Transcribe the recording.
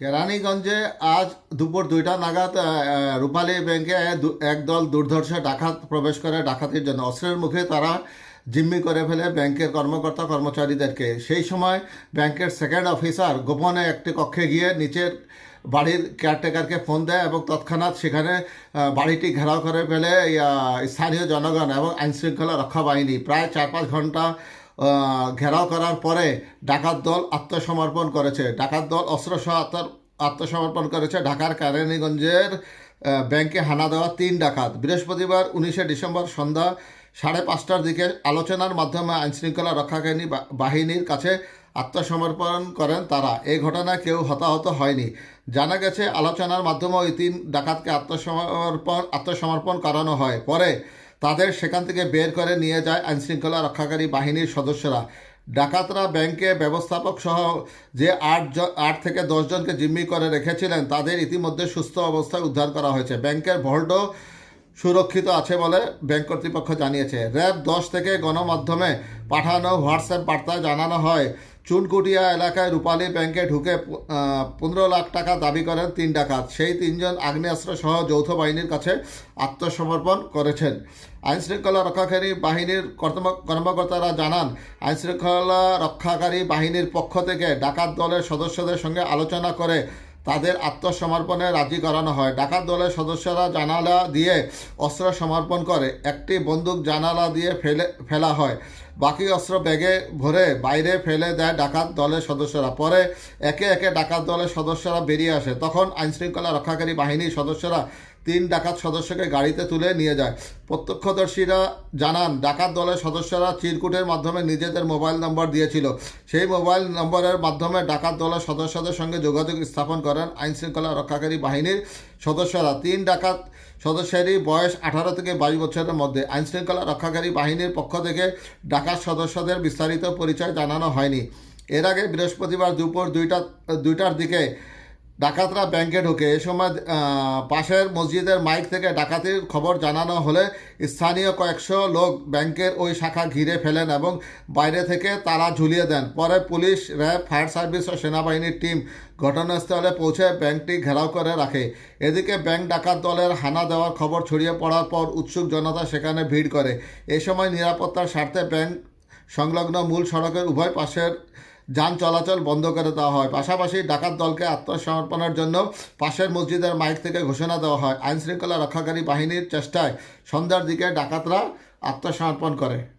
কেরানীগঞ্জে আজ দুপুর দুইটা নাগাদ রূপালী ব্যাংকে একদল দুর্ধর্ষ ডাকাত প্রবেশ করে ডাকাতির জন্য। অস্ত্রের মুখে তারা জিম্মি করে ফেলে ব্যাংকের কর্মকর্তা কর্মচারীদেরকে। সেই সময় ব্যাংকের সেকেন্ড অফিসার গোপনে একটি কক্ষে গিয়ে নিচের বাড়ির কেয়ারটেকারকে ফোন দেয় এবং তৎক্ষণাৎ সেখানে বাড়িটি ঘেরাও করে ফেলে স্থানীয় জনগণ এবং আইনশৃঙ্খলা রক্ষা বাহিনী। প্রায় চার পাঁচ ঘণ্টা ঘেরাও করার পরে ডাকাত দল আত্মসমর্পণ করেছে। ডাকাত দল অস্ত্রসহ আত্ম- আত্মসমর্পণ করেছে। ঢাকার কেরানীগঞ্জের ব্যাংকে হানা দেওয়া তিন ডাকাত। বৃহস্পতিবার উনিশে ডিসেম্বর সন্ধ্যা সাড়ে পাঁচটার দিকে আলোচনার মাধ্যমে আইনশৃঙ্খলা রক্ষাকারী বাহিনীর কাছে আত্মসমর্পণ করেন তারা। এই ঘটনায় কেউ হতাহত হয়নি। জানা গেছে, আলোচনার মাধ্যমে ওই তিন ডাকাতকে আত্মসমর্পণ আত্মসমর্পণ করানো হয়। পরে তাদের সেখান থেকে বের করে নিয়ে যায় আইনশৃঙ্খলা রক্ষাকারী বাহিনীর সদস্যরা। ডাকাতরা ব্যাংকে ব্যবস্থাপক সহ যে আট আট থেকে দশজনকে জিম্মি করে রেখেছিলেন, তাদের ইতিমধ্যে সুস্থ অবস্থায় উদ্ধার করা হয়েছে। ব্যাংকের ভল্টও সুরক্ষিত আছে বলে ব্যাংক কর্তৃপক্ষ জানিয়েছে। র্যাব দশ থেকে গণমাধ্যমে পাঠানো হোয়াটসঅ্যাপ বার্তায় জানানো হয় চুনকুটিয়া এলাকায় রূপালী ব্যাংকে ঢুকে পনেরো লাখ টাকা দাবি করেন তিন ডাকাত। সেই তিনজন আগ্নেয়াস্ত্র সহ যৌথ বাহিনীর কাছে আত্মসমর্পণ করেছেন। আইনশৃঙ্খলা রক্ষাকারী বাহিনীর কর্মকর্তারা জানান, আইনশৃঙ্খলা রক্ষাকারী বাহিনীর পক্ষ থেকে ডাকাত দলের সদস্যদের সঙ্গে আলোচনা করে তাদের আত্মসমর্পণে রাজি করানো হয়। ডাকাত দলের সদস্যরা জানালা দিয়ে অস্ত্র সমর্পণ করে। একটি বন্দুক জানালা দিয়ে ফেলে, ফেলা হয়। বাকি অস্ত্র ব্যাগে ভরে বাইরে ফেলে দেয় ডাকাত দলের সদস্যরা। পরে একে একে ডাকাত দলের সদস্যরা বেরিয়ে আসে। তখন আইনশৃঙ্খলা রক্ষাকারী বাহিনীর সদস্যরা তিন ডাকাত সদস্যকে গাড়িতে তুলে নিয়ে যায়। প্রত্যক্ষদর্শীরা জানান, ডাকাত দলের সদস্যরা চিরকুটের মাধ্যমে নিজেদের মোবাইল নম্বর দিয়েছিল। সেই মোবাইল নম্বরের মাধ্যমে ডাকাত দলের সদস্যদের সঙ্গে যোগাযোগ স্থাপন করেন আইনশৃঙ্খলা রক্ষাকারী বাহিনীর সদস্যরা। তিন ডাকাত সদস্যেরই বয়স আঠারো থেকে বাইশ বছরের মধ্যে। আইনশৃঙ্খলা রক্ষাকারী বাহিনীর পক্ষ থেকে ডাকাত সদস্যদের বিস্তারিত পরিচয় জানানো হয়নি। এর আগে বৃহস্পতিবার দুপুর দুইটা, দুইটার দিকে ডাকাতরা ব্যাংকে ঢোকে। এ সময় পাশের মসজিদের মাইক থেকে ডাকাতির খবর জানানো হলে স্থানীয় কয়েকশো লোক ব্যাংকের ওই শাখা ঘিরে ফেলেন এবং বাইরে থেকে তারা ঝুলিয়ে দেন। পরে পুলিশ, র্যাব, ফায়ার সার্ভিস ও সেনাবাহিনীর টিম ঘটনাস্থলে পৌঁছে ব্যাংকটি ঘেরাও করে রাখে। এদিকে ব্যাংক ডাকাত দলের হানা দেওয়ার খবর ছড়িয়ে পড়ার পর উৎসুক জনতা সেখানে ভিড় করে। এ সময় নিরাপত্তার স্বার্থে ব্যাংক সংলগ্ন মূল সড়কের উভয় পাশের যান চলাচল বন্ধ করে দেওয়া হয়। পাশাপাশি ডাকাত দলকে আত্মসমর্পণের জন্য পাশের মসজিদের মাইক থেকে ঘোষণা দেওয়া হয়। আইনশৃঙ্খলা রক্ষাকারী বাহিনীর চেষ্টায় সন্ধ্যার দিকে ডাকাতরা আত্মসমর্পণ করে।